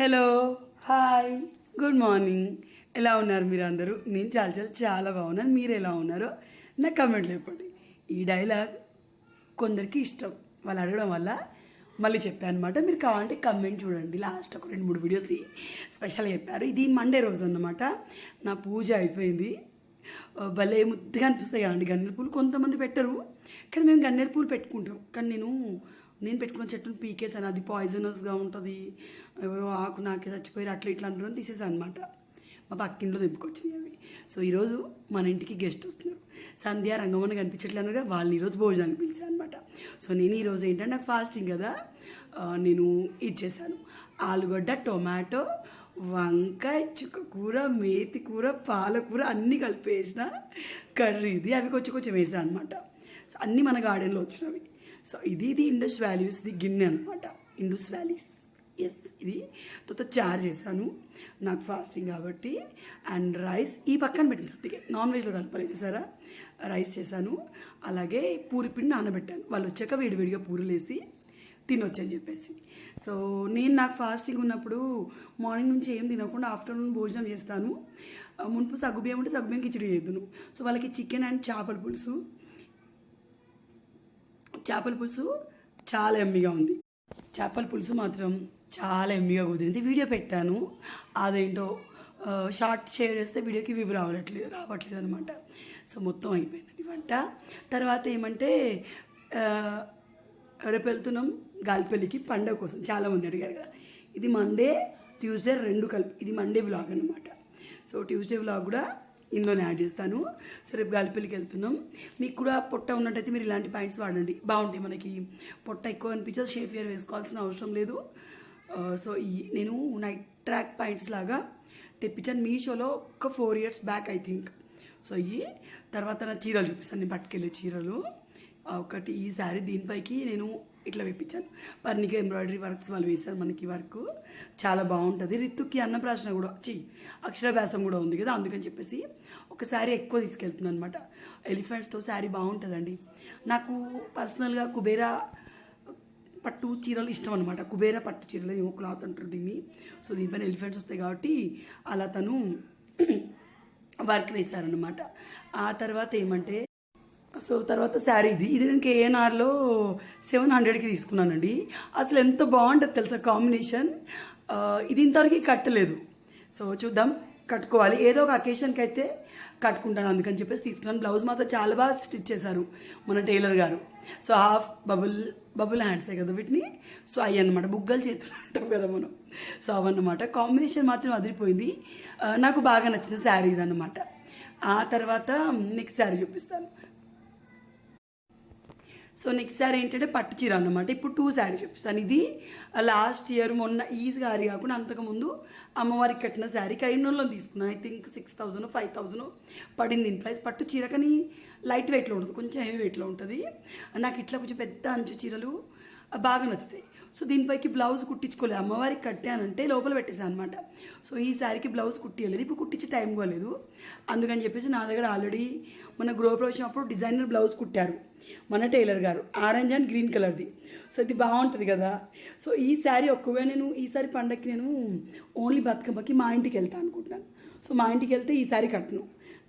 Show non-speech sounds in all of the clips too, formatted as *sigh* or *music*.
Hello hi good morning ఎలా ఉన్నారు మీరు అందరూ నేను చాలా చాలా చాలా బాగున్నాను. మీరు ఎలా ఉన్నారో నా కమెంట్లు చెప్పండి. ఈ డైలాగ్ కొందరికి ఇష్టం. వాళ్ళు అడగడం వల్ల మళ్ళీ చెప్పాను అనమాట మీరు కావాలంటే కమెంట్ చూడండి. లాస్ట్ ఒక రెండు మూడు వీడియోస్ స్పెషల్గా చెప్పారు. ఇది మండే రోజు అన్నమాట. నా పూజ అయిపోయింది. భలే ముద్దుగా అనిపిస్తాయి కదండి. గన్నేరు పూలు కొంతమంది పెట్టరు. కానీ మేము గన్నేరు పూలు పెట్టుకుంటాం. కానీ నేను నేను పెట్టుకున్న చెట్టును పీకేసాను అది పాయిజనస్గా ఉంటుంది. ఎవరో ఆకు నాకే చచ్చిపోయారు అట్లా ఇట్లా అంటున్నాను తీసేసాను అనమాట మా పక్కింట్లో దింపుకొచ్చినాయి అవి. సో ఈరోజు మన ఇంటికి గెస్ట్ వస్తున్నారు. సంధ్య రంగమని కనిపించట్లేదు కదా వాళ్ళని ఈరోజు భోజనానికి పిలిచాను అనమాట సో నేను ఈరోజు ఏంటంటే నాకు ఫాస్టింగ్ కదా. నేను ఇచ్చేసాను ఆలుగడ్డ టొమాటో వంకాయ చుక్క కూర మేతి కూర పాలకూర అన్నీ కలిపేసిన కర్రీ ఇది. అవి కొంచెం కొంచెం వేసాను అనమాట సో అన్నీ మన గార్డెన్లో వచ్చినవి. సో ఇది ఇది ఇండస్ వాల్యూస్ ఇది గిన్నె అనమాట ఇండస్ వ్యాలీస్ ఎస్ ఇది. తర్వాత చార్ చేశాను. నాకు ఫాస్టింగ్ కాబట్టి. అండ్ రైస్ ఈ పక్కన పెట్టిన అందుకే నాన్ వెజ్లో కలపలేదు చూసారా? రైస్ చేశాను. అలాగే పూరి పిండి నానబెట్టాను. వాళ్ళు వచ్చాక వేడివేడిగా పూరీలు వేసి తినొచ్చు అని చెప్పేసి. సో నేను నాకు ఫాస్టింగ్ ఉన్నప్పుడు మార్నింగ్ నుంచి ఏం తినకుండా ఆఫ్టర్నూన్ భోజనం చేస్తాను. మునుపు సగ్గుబియ్యం ఉంటే సగ్గుబియ్యం కిచడి చేద్దును. సో వాళ్ళకి చికెన్ అండ్ చేపల పులుసు చేపల పులుసు చాలా ఎమ్మిగా ఉంది. చేపల పులుసు మాత్రం చాలా ఎమ్మిగా కుదిరింది. వీడియో పెట్టాను. అదేంటో షార్ట్ షేర్ చేస్తే వీడియోకి వ్యూ రావట్లేదు రావట్లేదు అనమాట సో మొత్తం అయిపోయిందండి వంట. తర్వాత ఏమంటే రేపు వెళ్తున్నాం గాలిపల్లికి పండగ కోసం. చాలామంది అడిగారు కదా. ఇది మండే ట్యూస్డే రెండు కలిపి ఇది మండే వ్లాగ్ అనమాట సో ట్యూస్డే వ్లాగ్ కూడా ఇందులోనే యాడ్ చేస్తాను. సో రేపు గాలిపల్లికి వెళ్తున్నాం. మీకు కూడా పొట్ట ఉన్నట్టయితే మీరు ఇలాంటి పాయింట్స్ వాడండి. బాగుంటాయి మనకి. పొట్ట ఎక్కువ అనిపించదు. షేప్ ఇయర్ వేసుకోవాల్సిన అవసరం లేదు. సో ఈ నేను నైట్ ట్రాక్ పాయింట్స్ లాగా తెప్పించాను. మీషోలో ఒక four years back I think. So ఇవి తర్వాత నా చీరలు చూపిస్తాను. నేను పట్టుకెళ్ళే చీరలు. ఒకటి ఈ శారీ. దీనిపైకి నేను ఇట్లా వేపించాను. పర్ణిక ఎంబ్రాయిడరీ వర్క్స్ వాళ్ళు వేశారు మనకి వర్క్ చాలా బాగుంటుంది. రితుక్కి అన్నప్రాసన కూడా చి అక్షరాభ్యాసం కూడా ఉంది కదా అందుకని చెప్పేసి ఒక శారీ ఎక్కువ తీసుకెళ్తున్నాను అనమాట ఎలిఫెంట్స్తో శారీ బాగుంటుందండి. నాకు పర్సనల్గా కుబేరా పట్టు చీరలు ఇష్టం అనమాట కుబేరా పట్టు చీరలు ఏమో క్లాత్ అంటారు దీన్ని. సో దీనిపైన ఎలిఫెంట్స్ వస్తాయి కాబట్టి అలా తను వర్క్ వేశారనమాట ఆ తర్వాత ఏమంటే సో తర్వాత శారీ ఇది. ఇది నేను కేఎన్ఆర్లో సెవెన్ హండ్రెడ్కి తీసుకున్నానండి. అసలు ఎంత బాగుంటుంది తెలుసా కాంబినేషన్? ఇది ఇంతవరకు కట్టలేదు. సో చూద్దాం కట్టుకోవాలి. ఏదో ఒక అకేషన్కి అయితే కట్టుకుంటాను అందుకని చెప్పేసి తీసుకున్నాను. బ్లౌజ్ మాత్రం చాలా బాగా స్టిచ్ చేశారు మన టైలర్ గారు. సో హాఫ్ బబుల్ బబుల్ హ్యాండ్సే కదా వీటిని? సో అవి అన్నమాట. బుగ్గలు చేతులు అంటాం కదా మనం. సో అవన్నమాట కాంబినేషన్ మాత్రం అదిరిపోయింది. నాకు బాగా నచ్చిన శారీ ఇదన్నమాట ఆ తర్వాత నెక్స్ట్ శారీ చూపిస్తాను. సో నెక్స్ట్ సారీ ఏంటంటే పట్టు చీర అనమాట ఇప్పుడు టూ శారీ చూపిస్తాను ఇది uh, లాస్ట్ ఇయర్ మొన్న ఈ శారీ కాకుండా అంతకుముందు అమ్మవారికి కట్టిన శారీ కరీంనగర్లో తీసుకున్నాను I think six thousand five thousand పడింది దీని ప్రైస్ పట్టు చీర కానీ లైట్ వెయిట్లో ఉంటుంది. కొంచెం హెవీ వెయిట్లో ఉంటుంది. నాకు ఇట్లా కొంచెం పెద్ద అంచు చీరలు బాగా నచ్చుతాయి. సో దీనిపైకి బ్లౌజ్ కుట్టించుకోలేదు. అమ్మవారికి కట్టానంటే లోపల పెట్టేసాను అనమాట సో ఈ శారీకి బ్లౌజ్ కుట్టియలేదు. ఇప్పుడు కుట్టించే టైం కూడా అందుకని చెప్పేసి నా దగ్గర ఆల్రెడీ మన గృహప్రవేశం వచ్చినప్పుడు డిజైనర్ బ్లౌజ్ కుట్టారు. మన టైలర్ గారు. ఆరెంజ్ అండ్ గ్రీన్ కలర్ది. సో ఇది బాగుంటుంది కదా. సో ఈ శారీ ఒక్కవే నేను ఈసారి పండగకి నేను ఓన్లీ బతుకమ్మకి మా ఇంటికి వెళ్తాను అనుకుంటున్నాను. సో మా ఇంటికి వెళ్తే ఈ శారీ కట్టను.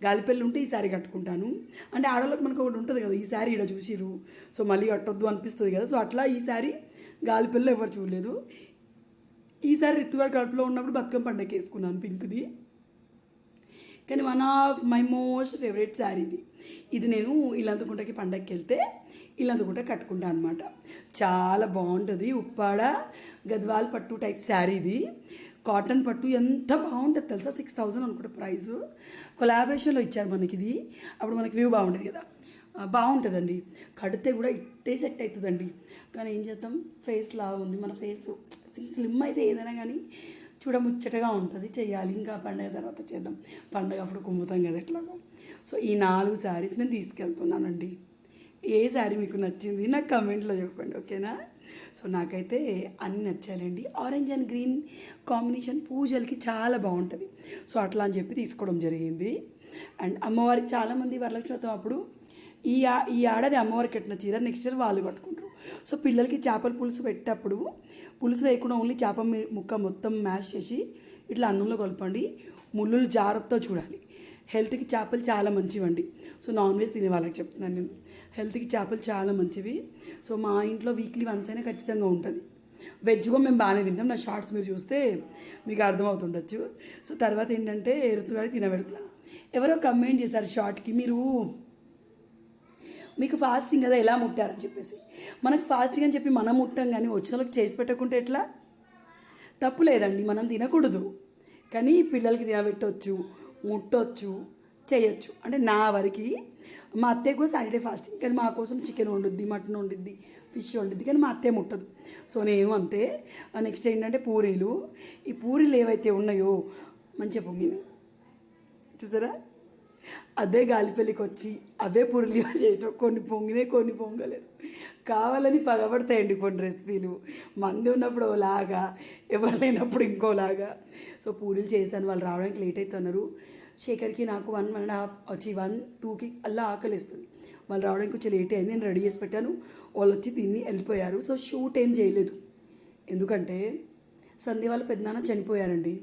గాలిపల్లి ఉంటే ఈ శారీ కట్టుకుంటాను. అంటే ఆడవాళ్ళకి మనకు ఒకటి ఉంటుంది కదా ఈ శారీ ఇక్కడ చూసిరు సో మళ్ళీ కట్టొద్దు అనిపిస్తుంది కదా. సో అట్లా ఈ శారీ గాలిపల్లిలో ఎవరు చూడలేదు. ఈసారి రితుగాడు కడుపులో ఉన్నప్పుడు బతుకమ్మ పండగ వేసుకున్నాను పింక్ది. కానీ one of my most favourite sari ఇది. ఇది నేను ఇల్లందుకుంటకి పండగకి వెళ్తే ఇల్లందుకుంట కట్టుకుంటాను అనమాట చాలా బాగుంటుంది. ఉప్పాడ గద్వాల్ పట్టు టైప్ శారీ ఇది. కాటన్ పట్టు ఎంత బాగుంటుంది తెలుసా? సిక్స్ థౌజండ్ అనుకుంటే ప్రైస్ కొలాబరేషన్లో ఇచ్చారు మనకి ఇది అప్పుడు మనకి వ్యూ బాగుంటుంది కదా. బాగుంటుందండి. కడితే కూడా ఇట్టే సెట్ అవుతుందండి కానీ ఏం చేద్దాం ఫేస్ లాగా ఉంది. మన ఫేస్ స్లిమ్ అయితే ఏదైనా కానీ చూడముచ్చటగా ఉంటుంది. చేయాలి. ఇంకా పండగ తర్వాత చేద్దాం. పండగ అప్పుడు కుమ్ముతాం కదా ఎట్లాగో. సో ఈ నాలుగు శారీస్ నేను తీసుకెళ్తున్నానండి. ఏ శారీ మీకు నచ్చింది? నాకు కమెంట్లో చెప్పండి. ఓకేనా? సో నాకైతే అన్నీ నచ్చాయండి. ఆరెంజ్ అండ్ గ్రీన్ కాంబినేషన్ పూజలకి చాలా బాగుంటుంది. సో అట్లా అని చెప్పి తీసుకోవడం జరిగింది. అండ్ అమ్మవారికి చాలామంది వరలక్ష్మి అప్పుడు ఈ ఆ- ఈ ఏడాది అమ్మవారికి కట్టిన చీర నెక్స్ట్ ఇయర్ వాళ్ళు కట్టుకుంటారు. సో పిల్లలకి చేపల పులుసు పెట్టేటప్పుడు పులుసు వేయకుండా ఓన్లీ చేప మీ- ముక్క మొత్తం మ్యాష్ చేసి ఇట్లా అన్నంలో కలపండి. ముళ్ళు జాగ్రత్తగా చూడాలి. హెల్త్కి చేపలు చాలా మంచివండి. సో నాన్ వెజ్ తినే వాళ్ళకి చెప్తున్నాను నేను. హెల్త్కి చేపలు చాలా మంచివి. సో మా ఇంట్లో వీక్లీ వన్స్ అయినా ఖచ్చితంగా ఉంటుంది. వెజ్ కూడా మేము బాగానే తింటాం. నా షార్ట్స్ మీరు చూస్తే మీకు అర్థమవుతుండొచ్చు. సో తర్వాత ఏంటంటే ఎరుతుగాడి తినబెడతాను ఎవరో కమెంట్ చేశారు షార్ట్కి మీరు మీకు ఫాస్టింగ్ కదా ఎలా ముట్టారని చెప్పేసి. మనకు ఫాస్టింగ్ అని చెప్పి మనం ముట్టాం కానీ వచ్చిన వాళ్ళకి చేసి పెట్టకుంటే ఎట్లా? తప్పు లేదండి మనం తినకూడదు. కానీ పిల్లలకి తినబెట్టవచ్చు ముట్టొచ్చు చేయొచ్చు. అంటే నా వరకు మా అత్తయ్య కూడా సాటర్డే ఫాస్టింగ్ కానీ మా కోసం చికెన్ వండుద్ది మటన్ వండుద్ది ఫిష్ వండుద్ది కానీ మా అత్తయ్య ముట్టదు. సో నేను అంతే. నెక్స్ట్ ఏంటంటే పూరీలు. ఈ పూరీలు ఏవైతే ఉన్నాయో మంచిగా పొంగినాయి. చూసారా? అదే గాలిపల్లికి వచ్చి అవే పురులి చేయటం కొన్ని పొంగినాయి కొన్ని పొంగలేదు. కావాలని పగబడతాయండి కొన్ని రెసిపీలు. మంది ఉన్నప్పుడు ఓలాగా ఎవరు లేనప్పుడు ఇంకోలాగా. సో పూరీలు చేశాను వాళ్ళు రావడానికి లేట్ అవుతున్నారు శేఖర్కి నాకు వన్ వన్ అండ్ హాఫ్ వచ్చి వన్ టూకి అలా ఆకలిస్తుంది. వాళ్ళు రావడానికి కొంచెం లేట్ అయింది నేను రెడీ చేసి పెట్టాను. వాళ్ళు వచ్చి తిని వెళ్ళిపోయారు. సో షూట్ ఏం చేయలేదు. ఎందుకంటే సంధ్య వాళ్ళ పెద్దనాన్న చనిపోయారండి.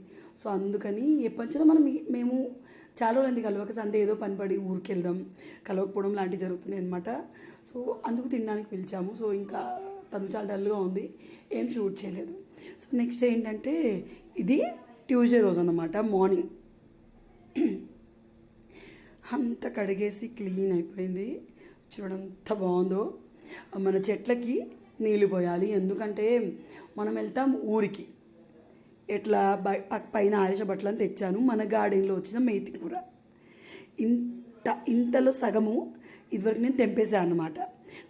సో అందుకని ఎప్పటిలో మనం మేము చాలా రోజులైంది కలవక సందే ఏదో పని పడి ఊరికి వెళ్దాం కలవకపోవడం లాంటివి జరుగుతున్నాయి అనమాట సో అందుకు తినడానికి పిలిచాము. సో ఇంకా తను చాలా డల్గా ఉంది ఏం షూట్ చేయలేదు. సో నెక్స్ట్ ఏంటంటే ఇది ట్యూస్డే రోజు అన్నమాట మార్నింగ్. అంత కడిగేసి క్లీన్ అయిపోయింది. చూడంత బాగుందో. మన చెట్లకి నీళ్ళు పోయాలి ఎందుకంటే మనం వెళ్తాం ఊరికి. ఎట్లా బై పైన ఆరేస బట్టలను తెచ్చాను. మన గార్డెన్లో వచ్చిన మేతి కూర. ఇంత ఇంతలో సగము ఇదివరకు నేను తెంపేసాను అనమాట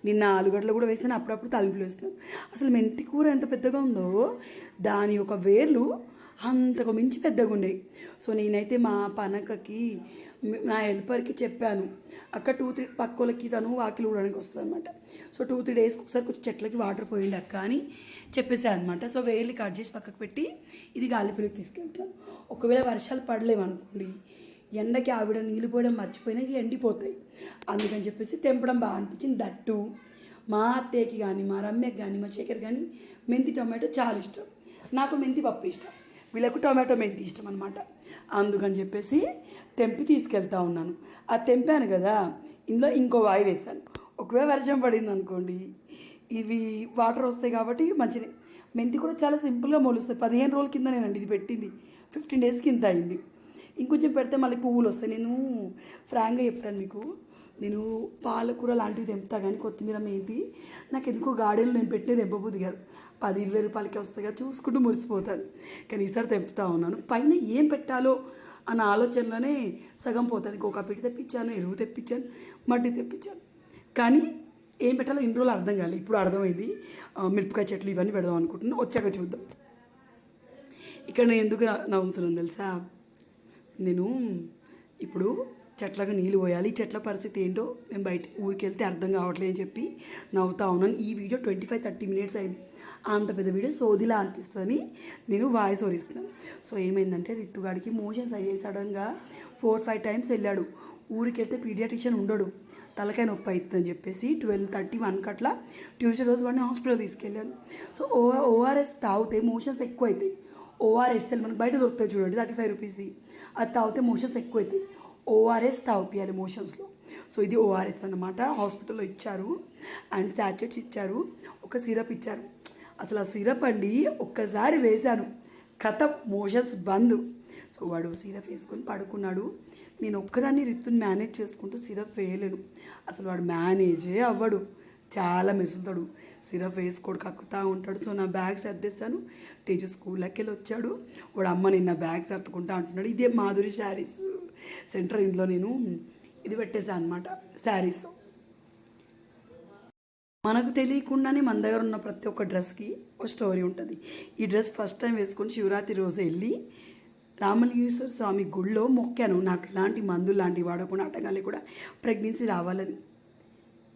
నిన్న ఆలుగడ్డలు కూడా వేసాను అప్పుడప్పుడు తలుపులు వేస్తాను. అసలు మెంతి కూర ఎంత పెద్దగా ఉందో దాని యొక్క వేర్లు అంతకు మించి పెద్దగా ఉండేవి సో నేనైతే మా పనకకి మా నా హెల్పర్కి చెప్పాను. అక్క టూ త్రీ పక్కోళ్ళకి తను వాకిలు ఊడడానికి వస్తుంది అనమాట సో టూ త్రీ డేస్కి ఒకసారి కొంచెం చెట్లకి వాటర్ పోయింది అక్క అని చెప్పేసాను అనమాట సో వేర్లు కట్ చేసి పక్కకు పెట్టి ఇది గాలిపిల్లకి తీసుకెళ్తాను ఒకవేళ వర్షాలు పడలేమనుకోండి ఎండకి ఆవిడ నీళ్ళు పోయడం మర్చిపోయినా ఎండిపోతాయి. అందుకని చెప్పేసి తెంపడం బాగా అనిపించింది. దట్టు మా అత్తయ్యకి కానీ మా రమ్యకి కానీ మా శేఖర్ కానీ మెంతి టొమాటో చాలా ఇష్టం. నాకు మెంతి పప్పు ఇష్టం. వీళ్ళకు టొమాటో మెంతి ఇష్టం అనమాట అందుకని చెప్పేసి తెంపి తీసుకెళ్తా ఉన్నాను. ఆ తెంపాను కదా ఇందులో ఇంకో వాయి వేశాను. ఒకవేళ వర్షం పడింది అనుకోండి ఇవి వాటర్ వస్తాయి కాబట్టి మంచిది. మెంతి కూడా చాలా సింపుల్గా మొలుస్తాయి. పదిహేను రోజుల కింద నేనండి ఇది పెట్టింది. ఫిఫ్టీన్ డేస్ కింద అయింది. ఇంకొంచెం పెడితే మళ్ళీ పువ్వులు వస్తాయి. నేను ఫ్రాంక్గా చెప్తాను మీకు. నేను పాలకూర లాంటివి తెంపుతా కానీ కొత్తిమీర మేతి. నాకు ఎందుకో గార్డెన్లో నేను పెట్టిన తెంపబుద్ది కాదు పది ఇరవై రూపాయలకి వస్తాయిగా చూసుకుంటూ మురిసిపోతాను. కానీ ఈసారి తెంపుతా ఉన్నాను. పైన ఏం పెట్టాలో అన్న ఆలోచనలోనే సగం పోతుంది ఇంకొక పెట్టి తెప్పించాను ఎరువు తెప్పించాను మట్టి తెప్పించాను. కానీ ఏం పెట్టాలో ఇన్ని రోజులు అర్థం కాలేదు ఇప్పుడు అర్థమైంది. మిరపకాయ చెట్లు ఇవన్నీ పెడదాం అనుకుంటున్నాను వచ్చాక చూద్దాం. ఇక్కడ నేను ఎందుకు నవ్వుతున్నాను తెలుసా? నేను ఇప్పుడు చెట్లకు నీళ్ళు పోయాలి. ఈ చెట్ల పరిస్థితి ఏంటో మేము బయట ఊరికి వెళ్తే అర్థం కావట్లేదు అని చెప్పి నవ్వుతా ఉన్నాను. ఈ video twenty five thirty minutes అయింది. అంత పెద్ద వీడియో సోదిలా అనిపిస్తుందని నేను వాయిస్ ఓరిస్తున్నాను. సో ఏమైందంటే రిత్తుగాడికి మోషన్స్ అయ్యే సడన్గా ఫోర్ ఫైవ్ టైమ్స్ వెళ్ళాడు. ఊరికి వెళ్తే పీడియాట్రిషియన్ ఉండడు. తలకాయ నొప్పి అవుతుందని చెప్పేసి ట్వెల్వ్ థర్టీ వన్ అట్లా ట్యూస్డే రోజు వాడిని హాస్పిటల్ తీసుకెళ్ళాను. సో ఓ ఓఆర్ఎస్ తాగితే మోషన్స్ ఎక్కువ అవుతాయి ఓఆర్ఎస్ మనకు బయట దొరుకుతాయి చూడండి థర్టీ ఫైవ్ రూపీస్ది. అది తాగితే మోషన్స్ ఎక్కువ అవుతాయి ఓఆర్ఎస్ తాగిపియాలి మోషన్స్లో. సో ఇది ఓఆర్ఎస్ అన్నమాట. హాస్పిటల్లో ఇచ్చారు. అండ్ శాచెట్స్ ఇచ్చారు. ఒక సిరప్ ఇచ్చారు. అసలు ఆ సిరప్ అండి ఒక్కసారి వేశాను. కథ మోషన్స్ బంద్. సో వాడు సిరప్ వేసుకొని పడుకున్నాడు. నేను ఒక్కదాన్ని రిత్తుని మేనేజ్ చేసుకుంటూ సిరప్ వేయలేను. అసలు వాడు మేనేజే అవ్వడు. చాలా మెసులుతాడు. సిరప్ వేసుకోడు కక్కుతా ఉంటాడు. సో నా బ్యాగ్ సర్దేస్తాను. తేజ స్కూల్లోకి వెళ్ళి వచ్చాడు వాడు అమ్మ నిన్న బ్యాగ్ సర్దుకుంటా అంటున్నాడు. ఇదే మాధురి శారీస్. సెంటర్ ఇందులో నేను ఇది పెట్టేసాను అనమాట శారీస్. మనకు తెలియకుండానే మన దగ్గర ఉన్న ప్రతి ఒక్క డ్రెస్కి ఒక స్టోరీ ఉంటుంది. ఈ డ్రెస్ ఫస్ట్ టైం వేసుకొని శివరాత్రి రోజు వెళ్ళి రామలింగేశ్వర స్వామి గుళ్ళో మొక్కాను. నాకు ఎలాంటి మందులు లాంటివి వాడకుండా అటగాలి కూడా ప్రెగ్నెన్సీ రావాలని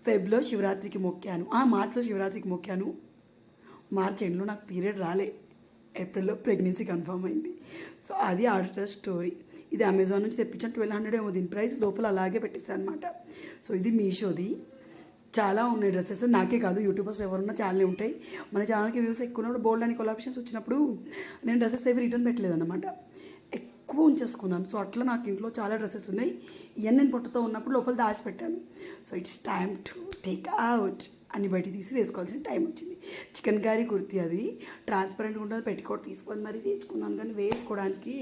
ఫెబ్లో శివరాత్రికి మొక్కాను. ఆ మార్చ్లో శివరాత్రికి మొక్కాను. మార్చ్ ఎండ్లో నాకు పీరియడ్ రాలే. ఏప్రిల్లో ప్రెగ్నెన్సీ కన్ఫర్మ్ అయింది. సో అది ఆడిటర్ స్టోరీ. ఇది అమెజాన్ నుంచి తెప్పించాను. ట్వెల్వ్ హండ్రెడ్ ఏమో దీని ప్రైస్. లోపల అలాగే పెట్టేసాను అనమాట సో ఇది మీషోది. చాలా ఉన్నాయి డ్రెస్సెస్. నాకే కాదు యూట్యూబర్స్ ఎవరున్నా చాలానే ఉంటాయి. మన ఛానల్కి వ్యూస్ ఎక్కువ ఉన్నప్పుడు బోల్డ్ అని కొలాబరేషన్స్ వచ్చినప్పుడు నేను డ్రెస్సెస్ ఏవి రిటర్న్ పెట్టలేదు అనమాట ఎక్కువ ఉంచేసుకున్నాను. సో అట్లా నాకు ఇంట్లో చాలా డ్రెస్సెస్ ఉన్నాయి. ఇవన్నీ నేను పొట్టతో ఉన్నప్పుడు లోపల దాచిపెట్టాను. So it's time to take out అని బయట తీసి వేసుకోవాల్సిన టైం వచ్చింది. చికెన్ కర్రీ కుర్తి అది. ట్రాన్స్పరెంట్గా ఉంటుంది పెట్టుకోవడం తీసుకొని మరీ తెచ్చుకున్నాను. కానీ వేసుకోవడానికి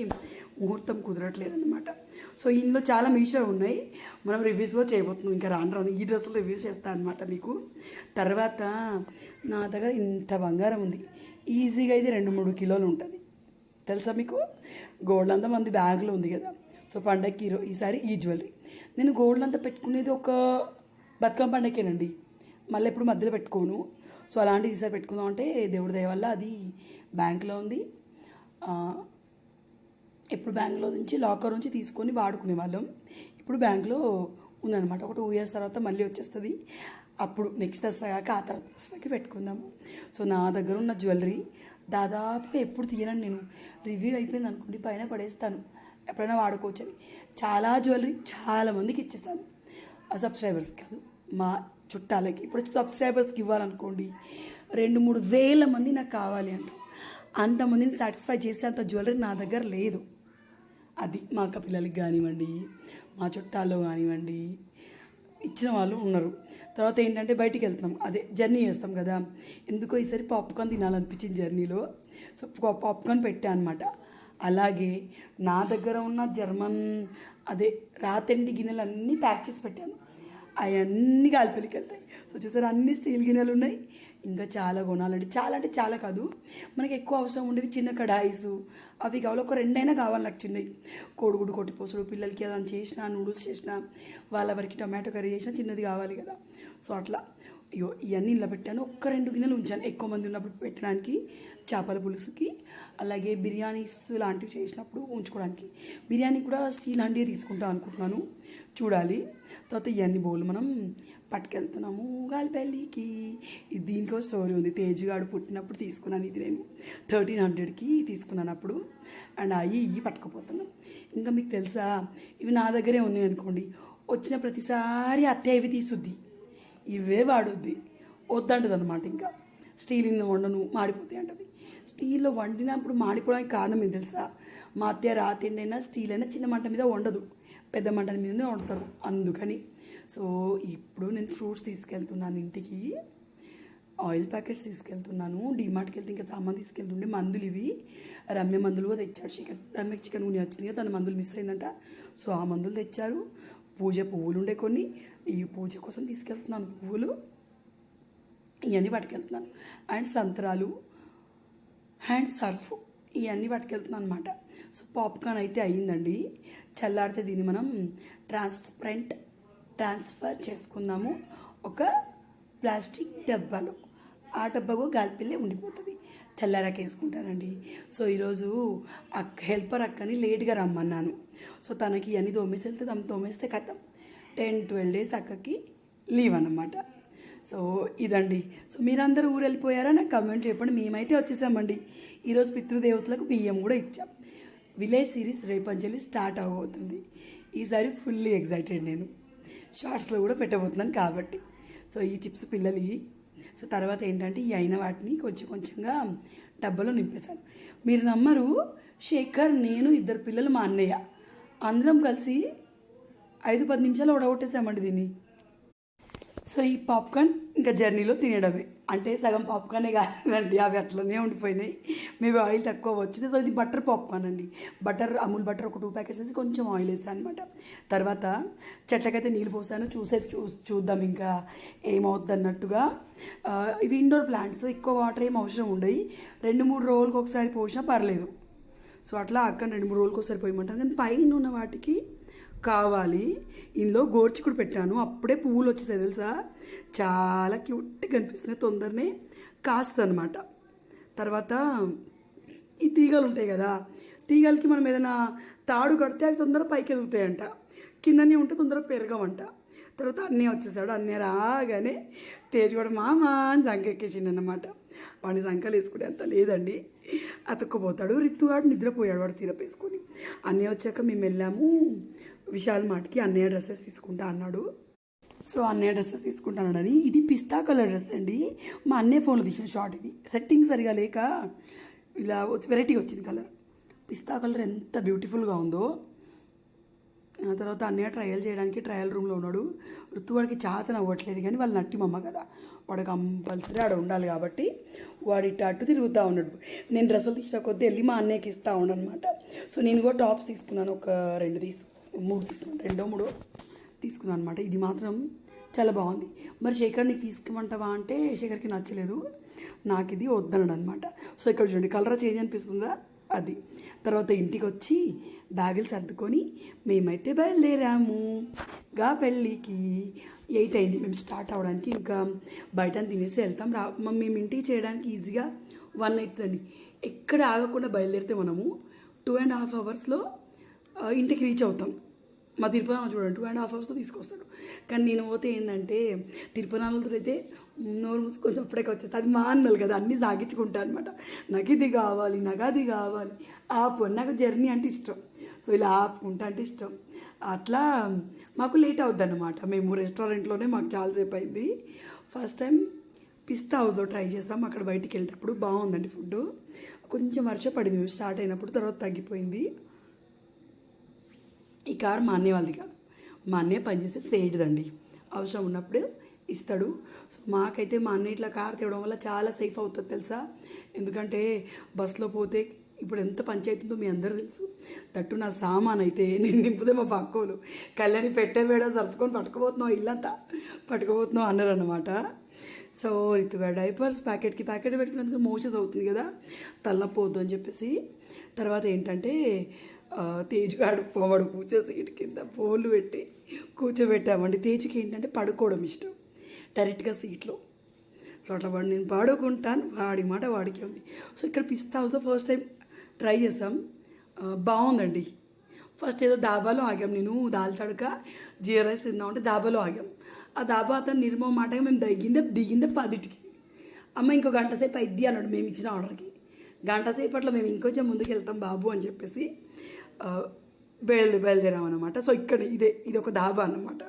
ముహూర్తం కుదరట్లేదు అనమాట సో ఇందులో చాలా మీషో ఉన్నాయి. మనం రివ్యూస్లో చేయబోతున్నాం. ఇంకా రాను రాను ఈ డ్రెస్సులు రివ్యూస్ చేస్తాను అనమాట మీకు. తర్వాత నా దగ్గర ఇంత బంగారం ఉంది. ఈజీగా అయితే రెండు మూడు కిలోలు ఉంటుంది. తెలుసా మీకు? గోల్డ్ అంతా మంది బ్యాగ్లో ఉంది కదా. సో పండగకి ఈరో- ఈసారి ఈ జ్యువెలరీ నేను గోల్డ్ అంతా పెట్టుకునేది ఒక బతుకమ్మ పండగకేనండి మళ్ళీ ఎప్పుడు మధ్యలో పెట్టుకోను. సో అలాంటివి ఈసారి పెట్టుకుందాం అంటే దేవుడి దయ వల్ల అది బ్యాంక్లో ఉంది. ఇప్పుడు బ్యాంక్లో నుంచి లాకర్ నుంచి తీసుకొని వాడుకునే వాళ్ళం. ఇప్పుడు బ్యాంక్లో ఉందన్నమాట. ఒక టూ ఇయర్స్ తర్వాత మళ్ళీ వచ్చేస్తుంది. అప్పుడు నెక్స్ట్ దసరా కాక ఆ తర్వాత దసరాకి పెట్టుకుందాము సో నా దగ్గర ఉన్న జ్యువెలరీ దాదాపుగా ఎప్పుడు తీయనని నేను. రివ్యూ అయిపోయింది అనుకోండి పైన పడేస్తాను. ఎప్పుడైనా వాడుకోవచ్చు అని. చాలా జ్యువెలరీ చాలా మందికి ఇచ్చేస్తాను. ఆ సబ్స్క్రైబర్స్ కాదు మా చుట్టాలకి. ఇప్పుడు సబ్స్క్రైబర్స్కి ఇవ్వాలనుకోండి రెండు మూడు వేల మంది నాకు కావాలి అంట. అంతమందిని సాటిస్ఫై చేసే అంత జ్యువెలరీ నా దగ్గర లేదు. అది మా అక్క పిల్లలకి కానివ్వండి మా చుట్టాల్లో కానివ్వండి ఇచ్చిన వాళ్ళు ఉన్నారు. తర్వాత ఏంటంటే బయటికి వెళ్తాం అదే జర్నీ చేస్తాం కదా. ఎందుకో ఈసారి పాప్కార్న్ తినాలనిపించింది జర్నీలో. సో పాప్కార్న్ పెట్టా అనమాట అలాగే నా దగ్గర ఉన్న జర్మన్ అదే రాతండి గిన్నెలు అన్నీ ప్యాక్ చేసి పెట్టాను. అవన్నీ గాలిపల్లికి వెళ్తాయి. సో చూసారు అన్ని స్టీల్ గిన్నెలు ఉన్నాయి. ఇంకా చాలా కొనాలంటే చాలా అంటే చాలా కాదు. మనకి ఎక్కువ అవసరం ఉండేవి చిన్న కడాయిస్. అవి కావాలి. ఒక రెండైనా కావాలి నాకు చిన్నవి. కోడిగుడు కొట్టిపోసుడు పిల్లలకి అదని చేసిన నూడిల్స్ చేసిన వాళ్ళ వరకు టమాటో కర్రీ చేసిన చిన్నది కావాలి కదా. సో అట్లా అయ్యో ఇవన్నీ ఇలా పెట్టాను ఒక్క రెండు గిన్నెలు ఉంచాను. ఎక్కువ మంది ఉన్నప్పుడు పెట్టడానికి చేపల పులుసుకి అలాగే బిర్యానీస్ లాంటివి చేసినప్పుడు ఉంచుకోవడానికి. బిర్యానీ కూడా స్టీల్ లాంటివి తీసుకుంటాం అనుకుంటున్నాను. చూడాలి. తర్వాత ఇవన్నీ బౌల్ మనం పట్టుకెళ్తున్నాము గాలిపల్లికి. దీనికో స్టోరీ ఉంది. తేజుగాడు పుట్టినప్పుడు తీసుకున్నాను ఇది నేను. థర్టీన్ హండ్రెడ్కి తీసుకున్నాను అప్పుడు. అండ్ అవి ఇవి పట్టుకుపోతున్నాం. ఇంకా మీకు తెలుసా? ఇవి నా దగ్గరే ఉన్నాయి అనుకోండి. వచ్చిన ప్రతిసారి అత్తయ్య ఇవి తీసుద్ది. ఇవే వాడుద్ది. వద్దంటది అనమాట ఇంకా. స్టీల్ ఇన్ వండను మాడిపోతాయి అంటది. స్టీల్లో వండినప్పుడు మాడిపోవడానికి కారణం ఏం తెలుసా? మా అత్తయ్య రాతిండి అయినా స్టీల్ అయినా చిన్న మంట మీద వండదు. పెద్ద మంటల మీదనే వండుతారు. అందుకని. సో ఇప్పుడు నేను ఫ్రూట్స్ తీసుకెళ్తున్నాను ఇంటికి. ఆయిల్ ప్యాకెట్స్ తీసుకెళ్తున్నాను. డిమార్ట్కి వెళ్తే ఇంకా సామాన్ తీసుకెళ్తుండే మందులు ఇవి. రమ్య మందులు కూడా తెచ్చాడు. చికెన్ రమ్యకి చికెన్ గుని వచ్చింది కదా తన మందులు మిస్ అయిందంట. సో ఆ మందులు తెచ్చారు. పూజ పువ్వులు ఉండే కొన్ని. ఈ పూజ కోసం తీసుకెళ్తున్నాను పువ్వులు. ఇవన్నీ పట్టుకెళ్తున్నాను. అండ్ సంతరాలు అండ్ సర్ఫ్ ఇవన్నీ పట్టుకెళ్తున్నాను అనమాట సో పాప్కార్న్ అయితే అయ్యిందండి. చల్లారితే దీన్ని మనం ట్రాన్స్పరెంట్ ట్రాన్స్ఫర్ చేసుకుందాము. ఒక ప్లాస్టిక్ డబ్బాలో. ఆ డబ్బాకు గాలిపిల్లే ఉండిపోతుంది. చల్లారాకేసుకుంటానండి సో ఈరోజు అక్క హెల్పర్ అక్కని లేట్గా రమ్మన్నాను. సో తనకి అన్ని తోమేసి వెళ్తే తమ తోమేస్తే కథం. టెన్ ట్వెల్వ్ డేస్ అక్కకి లీవ్ అన్నమాట. సో ఇదండి. సో మీరందరూ ఊరు వెళ్ళిపోయారా నాకు కమెంట్ చెప్పండి మేమైతే వచ్చేసామండి. ఈరోజు పితృదేవతలకు బియ్యం కూడా ఇచ్చాం. విలేజ్ సిరీస్ రేపంజలి స్టార్ట్ అవబోతుంది. ఈసారి ఫుల్లీ ఎగ్జైటెడ్ నేను. షార్ట్స్లో కూడా పెట్టబోతున్నాను కాబట్టి. సో ఈ చిప్స్ పిల్లలు సో తర్వాత ఏంటంటే ఈ అయిన వాటిని కొంచెం కొంచెంగా డబ్బాలో నింపేశాను. మీరు నమ్మరు శేఖర్ నేను ఇద్దరు పిల్లలు మా అన్నయ్య. అందరం కలిసి ఐదు పది నిమిషాలు ఉడగొట్టేసామండి దీన్ని. సో ఈ పాప్కార్న్ ఇంకా జర్నీలో తినడమే అంటే సగం పాప్కార్నే కాదండి అవి అట్లనే ఉండిపోయినాయి. మేబీ ఆయిల్ తక్కువ వచ్చింది. సో ఇది బటర్ పాప్కార్న్ అండి. బటర్ అమూల్ బటర్ ఒక టూ ప్యాకెట్స్ వేసి కొంచెం ఆయిల్ వేసాను అనమాట తర్వాత చెట్లకైతే నీళ్ళు పోసాను. చూసే చూ చూద్దాం ఇంకా ఏమవుద్ది అన్నట్టుగా. ఇవి ఇండోర్ ప్లాంట్స్ ఎక్కువ వాటర్ ఏం అవసరం ఉండవు రెండు మూడు రోజులకు ఒకసారి పోసినా పర్లేదు. సో అట్లా అక్కడ రెండు మూడు రోజులకు ఒకసారి పోయమంటారు కానీ పైన ఉన్న వాటికి కావాలి. ఇందులో గోర్చికుడు పెట్టాను. అప్పుడే పువ్వులు వచ్చేసాయి తెలుసా? చాలా క్యూట్గా కనిపిస్తున్నాయి తొందరనే. కాస్త అనమాట తర్వాత ఈ తీగలు ఉంటాయి కదా తీగలకి మనం ఏదైనా తాడు కడితే అవి తొందరగా పైకి ఎదుగుతాయంట. కిందనే ఉంటే తొందరగా పెరగవంట. తర్వాత అన్నీ వచ్చేసాడు. అన్నీ రాగానే తేజ్ కూడా మామా అని సంఖ ఎక్కేసిండు అనమాట వాడిని సంఖలు వేసుకునే అంత లేదండి. అతక్కుపోతాడు. రిత్తుగాడు నిద్రపోయాడు వాడు సిరప్ వేసుకొని. అన్నయ్య వచ్చాక మేము వెళ్ళాము. విశాల్ మాటకి అన్నయ్య డ్రెస్సెస్ తీసుకుంటా అన్నాడు. సో అన్నయ్య డ్రెస్సెస్ తీసుకుంటానని ఇది పిస్తా కలర్ డ్రెస్ అండి. మా అన్నయ్య ఫోన్లో తీసిన షార్ట్ ఇది. సెట్టింగ్ సరిగా లేక ఇలా వెరైటీ వచ్చింది కలర్. పిస్తా కలర్ ఎంత బ్యూటిఫుల్గా ఉందో. ఆ తర్వాత అన్నయ్య ట్రయల్ చేయడానికి ట్రయల్ రూమ్లో ఉన్నాడు. ఋతువాడికి చాతన అవ్వట్లేదు కానీ వాళ్ళు నట్టి మమ్మ కదా. వాడు కంపల్సరీ ఆడ ఉండాలి కాబట్టి వాడు ఇటు అటు తిరుగుతూ ఉన్నాడు. నేను డ్రెస్సులు తీసిన కొద్దీ వెళ్ళి మా అన్నయ్యకి ఇస్తూ అనమాట సో నేను కూడా టాప్స్ తీసుకున్నాను ఒక రెండు తీసుకు మూడు తీసుకున్నాను రెండో మూడో తీసుకున్నాను అనమాట ఇది మాత్రం చాలా బాగుంది. మరి శేఖర్ నీకు తీసుకోమంటావా అంటే శేఖర్కి నచ్చలేదు. నాకు ఇది వద్దనడు అనమాట సో ఇక్కడ చూడండి కలర్ చేంజ్ అనిపిస్తుందా? అది. తర్వాత ఇంటికి వచ్చి బ్యాగులు సర్దుకొని మేమైతే బయలుదేరాము. గా పెళ్ళికి. ఎయిట్ అయింది. మేము స్టార్ట్ అవ్వడానికి ఇంకా బయట తినేసి వెళ్తాం. రా మేము ఇంటికి చేయడానికి ఈజీగా వన్ అవుతుందండి. ఎక్కడ ఆగకుండా బయలుదేరితే మనము టూ అండ్ హాఫ్ అవర్స్లో ఇంటికి రీచ్ అవుతాం. మా తిరుపతి చూడండి టూ అండ్ హాఫ్ అవర్స్లో తీసుకొస్తాడు. కానీ నేను పోతే ఏంటంటే తిరుపతితో అయితే నోరు మూసుకొని అప్పుడే వచ్చేస్తా. అది మా అన్నలు కదా అన్నీ సాగించుకుంటా అనమాట నాకు ఇది కావాలి నాకు అది కావాలి. ఆపు నాకు జర్నీ అంటే ఇష్టం. సో ఇలా ఆపుకుంటా అంటే ఇష్టం. అట్లా మాకు లేట్ అవుద్ది అనమాట మేము రెస్టారెంట్లోనే మాకు చాలాసేపు అయింది. ఫస్ట్ టైం పిస్తా హౌస్లో ట్రై చేస్తాం అక్కడ బయటికి వెళ్ళేటప్పుడు బాగుందండి ఫుడ్ కొంచెం వర్షం పడింది మేము స్టార్ట్ అయినప్పుడు తర్వాత తగ్గిపోయింది. ఈ కార్ మా అన్నయ్య వాళ్ళది కాదు. మా అన్నయ్య పనిచేసే సేటుదండి అవసరం ఉన్నప్పుడు ఇస్తాడు. సో మాకైతే మా అన్నయ్య ఇట్లా కార్ తేవడం వల్ల చాలా సేఫ్ అవుతుంది తెలుసా? ఎందుకంటే బస్సులో పోతే ఇప్పుడు ఎంత పంచాయతీ ఉందో మీ అందరూ తెలుసు. తట్టు నా సామాన్ అయితే *laughs* నేను నింపుదే మా పక్కోలు. కళ్యాణి పెట్టే వేడ సర్దుకొని పట్టుకుపోతున్నావు ఇల్లంతా. పట్టుకుపోతున్నావు అన్నారు అనమాట సో రితుగా డైపర్స్ ప్యాకెట్కి ప్యాకెట్ పెట్టుకున్నందుకు మోసెస్ అవుతుంది కదా. తలనొప్పవద్దు అని చెప్పేసి. తర్వాత ఏంటంటే తేజుగాడు పోవడు కూర్చో సీట్ కింద. పోలు పెట్టి కూర్చోబెట్టామండి. తేజుకి ఏంటంటే పడుకోవడం ఇష్టం. డైరెక్ట్గా సీట్లో. సో అట్లా వాడు నేను పాడుకుంటాను. వాడి మాట వాడికే ఉంది. సో ఇక్కడ పిస్తా హౌస్లో ఫస్ట్ టైం ట్రై చేస్తాం బాగుందండి. ఫస్ట్ ఏదో దాబాలో ఆగాం. నేను దాల్ తడక జీరా రైస్ తిందామంటే దాబాలో ఆగాం. ఆ దాబా అతను నిర్మో మాటగా మేము దిగిందే దిగిందే పదిటికి. అమ్మ ఇంకో గంట సేపు అయిద్ది అన్నాడు. మేము ఇచ్చిన ఆర్డర్కి. గంట సేపట్లో మేము ఇంకొంచెం ముందుకు వెళ్తాం బాబు అని చెప్పేసి. బయలు బయలుదేరాం అనమాట సో ఇక్కడ ఇదే ఇది ఒక దాబా అన్నమాట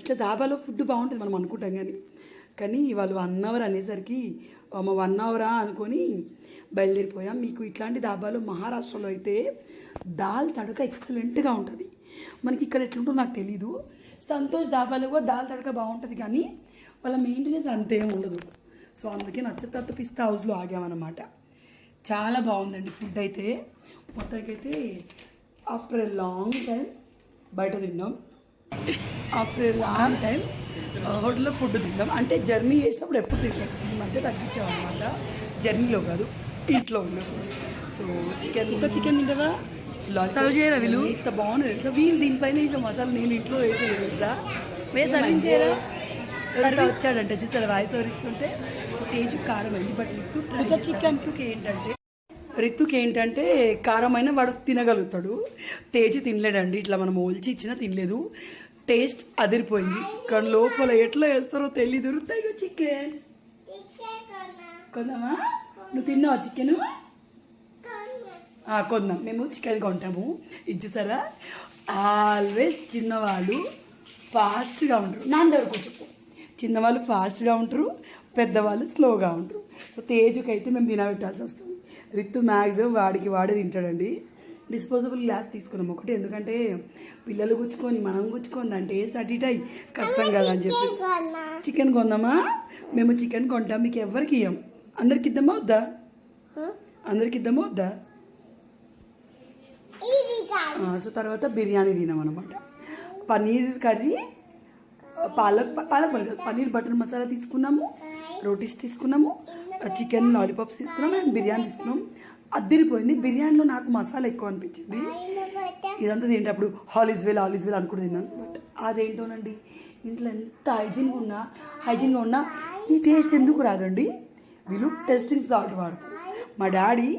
ఇట్లా దాబాలో ఫుడ్ బాగుంటుంది మనం అనుకుంటాం కానీ కానీ వాళ్ళు వన్ అవర్ అనేసరికి అమ్మ వన్ అవరా అనుకొని బయలుదేరిపోయాం. మీకు ఇట్లాంటి దాబాలు మహారాష్ట్రలో అయితే దాల్ తడక ఎక్సలెంట్గా ఉంటుంది. మనకి ఇక్కడ ఎట్లుంటుందో నాకు తెలీదు. సంతోష్ దాబాలో కూడా దాల్ తడక బాగుంటుంది కానీ వాళ్ళ మెయింటెనెన్స్ అంతేం ఉండదు. సో అందుకే నచ్చతత్తు పిస్తా హౌస్లో ఆగామన్నమాట. చాలా బాగుందండి ఫుడ్ అయితే. మొత్తానికైతే ఆఫ్టర్ ఎ లాంగ్ టైం బయట తిన్నాం. ఆఫ్టర్ ఎ లాంగ్ టైం హోటల్లో ఫుడ్ తిన్నాం. అంటే జర్నీ చేసినప్పుడు ఎప్పుడు తింటాం ఈ మధ్య తగ్గించాం అనమాట జర్నీలో కాదు ఇంట్లో ఉన్నప్పుడు సో చికెన్ ఇంకా చికెన్ తింటావా? సర్వ్ చేయరా వీళ్ళు? ఇంత బాగుంది తెలుసా? వీళ్ళు దీనిపైన ఇట్లా మసాలా నేను ఇంట్లో వేసేది తెలుసా? సర్వింగ్ చేయరా? ఎవరైతే వచ్చాడంటే చూసారా వాయిస్ వరిస్తుంటే సో తేజు కారం అయింది. బట్ ఇంకా చికెన్ ఏంటంటే రితుక్ ఏంటంటే కారమైన వాడు తినగలుగుతాడు. తేజు తినలేడండి. ఇట్లా మనం ఓల్చి ఇచ్చినా తినలేదు. టేస్ట్ అదిరిపోయింది. కానీ లోపల ఎట్లా వేస్తారో తెలియదు రుతాయి చికెన్. కొందామా? నువ్వు తిన్నావా చికెన్? కొందాం. మేము చికెన్ కొంటాము. ఇది చూసారా? ఆల్వేస్ చిన్నవాళ్ళు ఫాస్ట్గా ఉంటారు. నా దగ్గరకు చెప్పు. చిన్నవాళ్ళు ఫాస్ట్గా ఉంటారు పెద్దవాళ్ళు స్లోగా ఉంటారు. సో తేజుకి అయితే మేము తినబెట్టాల్సి వస్తుంది. రిత్తు మ్యాక్సిమం వాడికి వాడే తింటాడండి. డిస్పోజబుల్ గ్లాస్ తీసుకున్నాం ఒకటి. ఎందుకంటే పిల్లలు గుచ్చుకొని మనం గుచ్చుకొని అంటే సటిటై అయ్యి కష్టం కదా అని చెప్పి. చికెన్ కొందామా? మేము చికెన్ కొంటాం. మీకు ఎవరికి ఇయ్యం. అందరికి ఇద్దామా వద్దా? అందరికి ఇద్దామా వద్దా? సో తర్వాత బిర్యానీ తినాం అనమాట పన్నీర్ కర్రీ పాలక్ పాలక్ పన్నీర్ పన్నీర్ బటర్ మసాలా తీసుకున్నాము రోటీస్ తీసుకున్నాము చికెన్ లాలీపాప్స్ తీసుకున్నాం అండ్ బిర్యానీ తీసుకున్నాం. అద్దరిపోయింది. బిర్యానీలో నాకు మసాలా ఎక్కువ అనిపించింది. ఇదంతా తింటే అప్పుడు ఇస్ వెల్ ఆల్ వెల్ అనుకుంటూ తిన్నాను బట్ అదేంటోనండి ఇంట్లో ఎంత హైజీన్గా ఉన్నా హైజీన్గా ఉన్నా ఈ టేస్ట్ ఎందుకు రాదండి? వీళ్ళు టెస్టింగ్ సాల్ట్ వాడతారు. మా డాడీ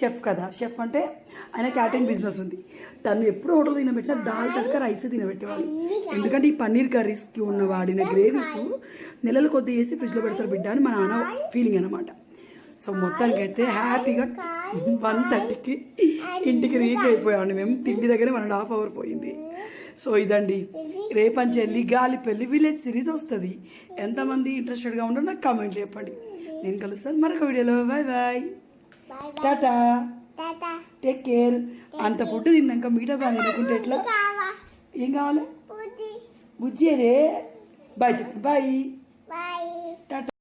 షెఫ్ కదా. షెఫ్ అంటే ఆయన క్యాటరింగ్ బిజినెస్ ఉంది. తను ఎప్పుడు హోటల్ తినబెట్టినా దాల్ తడక రైస్ తినబెట్టేవాళ్ళు. ఎందుకంటే ఈ పన్నీర్ కర్రీస్కి ఉన్న వాడిన గ్రేవీస్ నెలలు కొద్ది వేసి ఫ్రిడ్జ్లో పెడతారు బిడ్డ అని మా నాన్న ఫీలింగ్ అనమాట సో మొత్తానికి అయితే హ్యాపీగా వన్ థర్టీకి ఇంటికి రీచ్ అయిపోయామండి మేము. తిండి దగ్గర వన్ అండ్ హాఫ్ అవర్ పోయింది. సో ఇదండి. రేపంచి వెళ్ళి గాలి పెళ్ళి విలేజ్ సిరీస్ వస్తుంది. ఎంతమంది ఇంట్రెస్టెడ్గా ఉండో నాకు కామెంట్ చెప్పండి. నేను కలుస్తాను మరొక వీడియోలో bye bye tata take care అంత ఫుడ్ తిన్నాక మీఠా బాగా తినకుంటే ఎట్లా? ఏం కావాలి? బుజ్జి. అదే. బాయ్ చెప్తాను బాయ్ బాయ్ టాటా